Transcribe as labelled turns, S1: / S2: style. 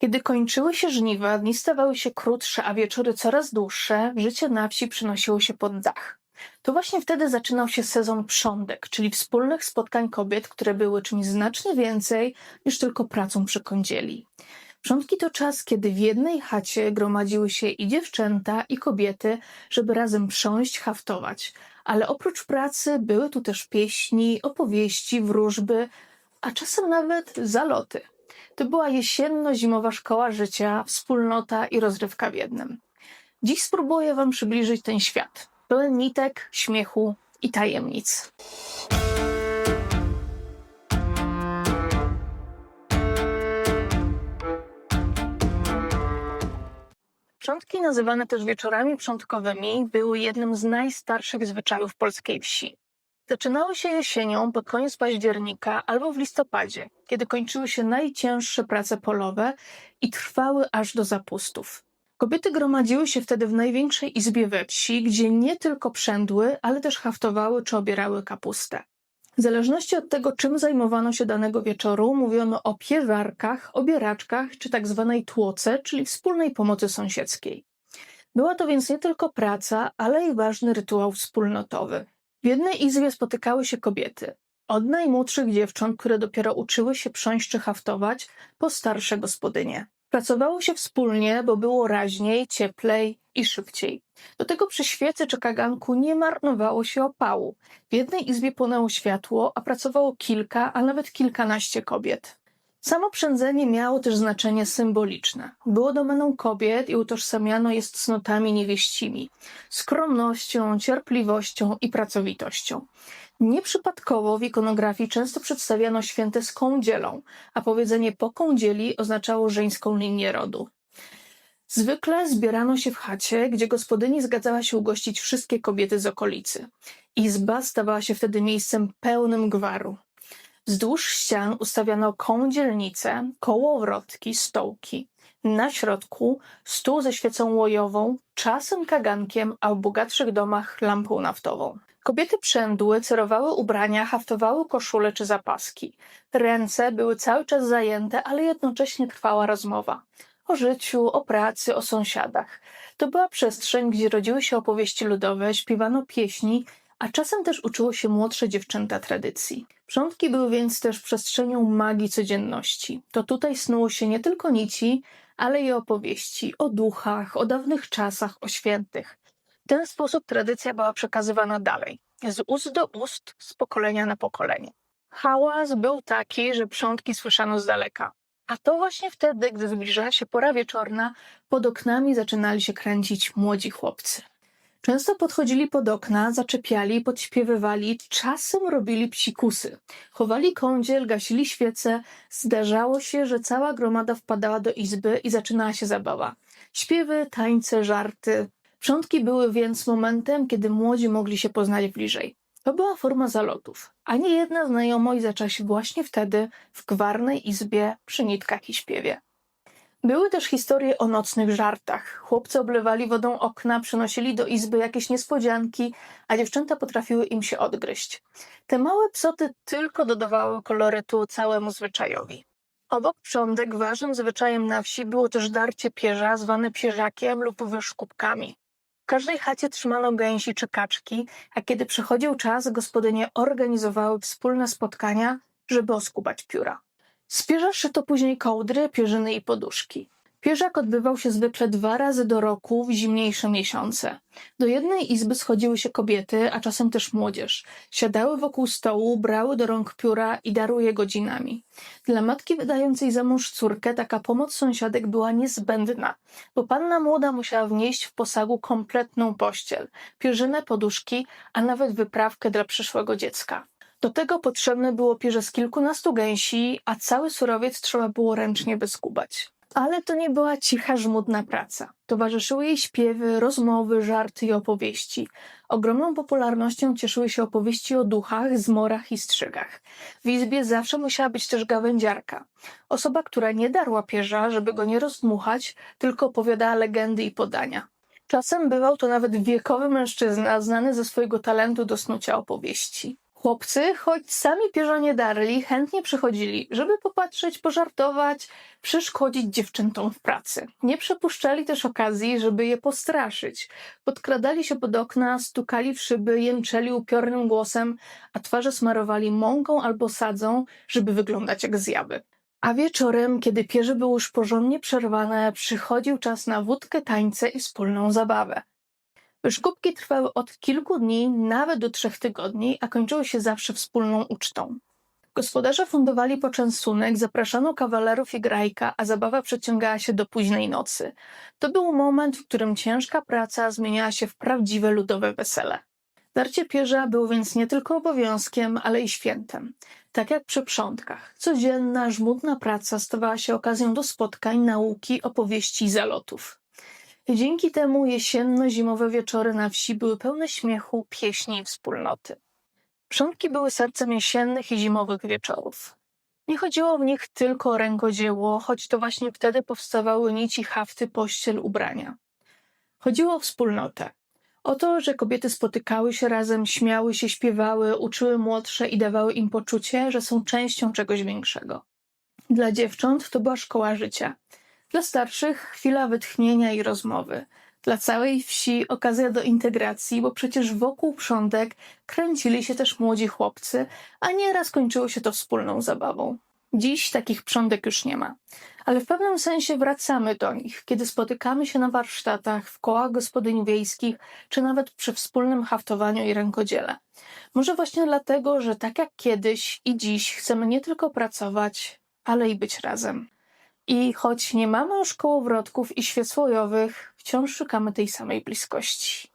S1: Kiedy kończyły się żniwa, dni stawały się krótsze, a wieczory coraz dłuższe, życie na wsi przynosiło się pod dach. To właśnie wtedy zaczynał się sezon prządek, czyli wspólnych spotkań kobiet, które były czymś znacznie więcej niż tylko pracą przy kądzieli. Przątki to czas, kiedy w jednej chacie gromadziły się i dziewczęta, i kobiety, żeby razem prząść, haftować. Ale oprócz pracy były tu też pieśni, opowieści, wróżby, a czasem nawet zaloty. To była jesienno-zimowa szkoła życia, wspólnota i rozrywka w jednym. Dziś spróbuję Wam przybliżyć ten świat, pełen nitek, śmiechu i tajemnic. Przątki, nazywane też wieczorami przątkowymi, były jednym z najstarszych zwyczajów polskiej wsi. Zaczynały się jesienią pod koniec października albo w listopadzie, kiedy kończyły się najcięższe prace polowe i trwały aż do zapustów. Kobiety gromadziły się wtedy w największej izbie we wsi, gdzie nie tylko przędły, ale też haftowały czy obierały kapustę. W zależności od tego, czym zajmowano się danego wieczoru, mówiono o pierzarkach, obieraczkach czy tak zwanej tłoce, czyli wspólnej pomocy sąsiedzkiej. Była to więc nie tylko praca, ale i ważny rytuał wspólnotowy. W jednej izbie spotykały się kobiety. Od najmłodszych dziewcząt, które dopiero uczyły się prząść czy haftować, po starsze gospodynie. Pracowało się wspólnie, bo było raźniej, cieplej i szybciej. Do tego przy świecy czy kaganku nie marnowało się opału. W jednej izbie płonęło światło, a pracowało kilka, a nawet kilkanaście kobiet. Samo przędzenie miało też znaczenie symboliczne. Było domeną kobiet i utożsamiano je z cnotami niewieścimi, skromnością, cierpliwością i pracowitością. Nieprzypadkowo w ikonografii często przedstawiano święte z kądzielą, a powiedzenie po kądzieli oznaczało żeńską linię rodu. Zwykle zbierano się w chacie, gdzie gospodyni zgadzała się ugościć wszystkie kobiety z okolicy. Izba stawała się wtedy miejscem pełnym gwaru. Wzdłuż ścian ustawiano kądzielnice, kołowrotki, stołki. Na środku stół ze świecą łojową, czasem kagankiem, a w bogatszych domach lampą naftową. Kobiety przędły, cerowały ubrania, haftowały koszule czy zapaski. Ręce były cały czas zajęte, ale jednocześnie trwała rozmowa. O życiu, o pracy, o sąsiadach. To była przestrzeń, gdzie rodziły się opowieści ludowe, śpiewano pieśni, a czasem też uczyło się młodsze dziewczęta tradycji. Przątki były więc też przestrzenią magii codzienności. To tutaj snuło się nie tylko nici, ale i opowieści o duchach, o dawnych czasach, o świętych. W ten sposób tradycja była przekazywana dalej, z ust do ust, z pokolenia na pokolenie. Hałas był taki, że przątki słyszano z daleka. A to właśnie wtedy, gdy zbliżała się pora wieczorna, pod oknami zaczynali się kręcić młodzi chłopcy. Często podchodzili pod okna, zaczepiali, podśpiewywali, czasem robili psikusy. Chowali kądziel, gasili świece. Zdarzało się, że cała gromada wpadała do izby i zaczynała się zabawa. Śpiewy, tańce, żarty. Przątki były więc momentem, kiedy młodzi mogli się poznać bliżej. To była forma zalotów, a nie jedna znajomość zaczęła się właśnie wtedy w gwarnej izbie przy nitkach i śpiewie. Były też historie o nocnych żartach. Chłopcy oblewali wodą okna, przynosili do izby jakieś niespodzianki, a dziewczęta potrafiły im się odgryźć. Te małe psoty tylko dodawały kolorytu całemu zwyczajowi. Obok prządek ważnym zwyczajem na wsi było też darcie pierza, zwane pierzakiem lub wyszkubkami. W każdej chacie trzymano gęsi czy kaczki, a kiedy przychodził czas, gospodynie organizowały wspólne spotkania, żeby oskubać pióra. Z pierza szyto później kołdry, pierzyny i poduszki. Pierzak odbywał się zwykle dwa razy do roku w zimniejsze miesiące. Do jednej izby schodziły się kobiety, a czasem też młodzież. Siadały wokół stołu, brały do rąk pióra i darły je godzinami. Dla matki wydającej za mąż córkę taka pomoc sąsiadek była niezbędna, bo panna młoda musiała wnieść w posagu kompletną pościel, pierzynę, poduszki, a nawet wyprawkę dla przyszłego dziecka. Do tego potrzebne było pierze z kilkunastu gęsi, a cały surowiec trzeba było ręcznie wyskubać. Ale to nie była cicha, żmudna praca. Towarzyszyły jej śpiewy, rozmowy, żarty i opowieści. Ogromną popularnością cieszyły się opowieści o duchach, zmorach i strzygach. W izbie zawsze musiała być też gawędziarka. Osoba, która nie darła pierza, żeby go nie rozdmuchać, tylko opowiadała legendy i podania. Czasem bywał to nawet wiekowy mężczyzna, znany ze swojego talentu do snucia opowieści. Chłopcy, choć sami pierza nie darli, chętnie przychodzili, żeby popatrzeć, pożartować, przeszkodzić dziewczętom w pracy. Nie przepuszczali też okazji, żeby je postraszyć. Podkradali się pod okna, stukali w szyby, jęczeli upiornym głosem, a twarze smarowali mąką albo sadzą, żeby wyglądać jak zjawy. A wieczorem, kiedy pierze były już porządnie przerwane, przychodził czas na wódkę, tańce i wspólną zabawę. Szkółki trwały od kilku dni, nawet do trzech tygodni, a kończyły się zawsze wspólną ucztą. Gospodarze fundowali poczęstunek, zapraszano kawalerów i grajka, a zabawa przeciągała się do późnej nocy. To był moment, w którym ciężka praca zmieniała się w prawdziwe ludowe wesele. Darcie pierza było więc nie tylko obowiązkiem, ale i świętem. Tak jak przy przątkach. Codzienna, żmudna praca stawała się okazją do spotkań, nauki, opowieści i zalotów. Dzięki temu jesienno-zimowe wieczory na wsi były pełne śmiechu, pieśni i wspólnoty. Przątki były sercem jesiennych i zimowych wieczorów. Nie chodziło w nich tylko o rękodzieło, choć to właśnie wtedy powstawały nici, hafty, pościel, ubrania. Chodziło o wspólnotę. O to, że kobiety spotykały się razem, śmiały się, śpiewały, uczyły młodsze i dawały im poczucie, że są częścią czegoś większego. Dla dziewcząt to była szkoła życia. Dla starszych chwila wytchnienia i rozmowy. Dla całej wsi okazja do integracji, bo przecież wokół przątek kręcili się też młodzi chłopcy, a nieraz kończyło się to wspólną zabawą. Dziś takich przątek już nie ma, ale w pewnym sensie wracamy do nich, kiedy spotykamy się na warsztatach, w kołach gospodyń wiejskich, czy nawet przy wspólnym haftowaniu i rękodziele. Może właśnie dlatego, że tak jak kiedyś i dziś chcemy nie tylko pracować, ale i być razem. I choć nie mamy już kołowrotków i świec łojowych, wciąż szukamy tej samej bliskości.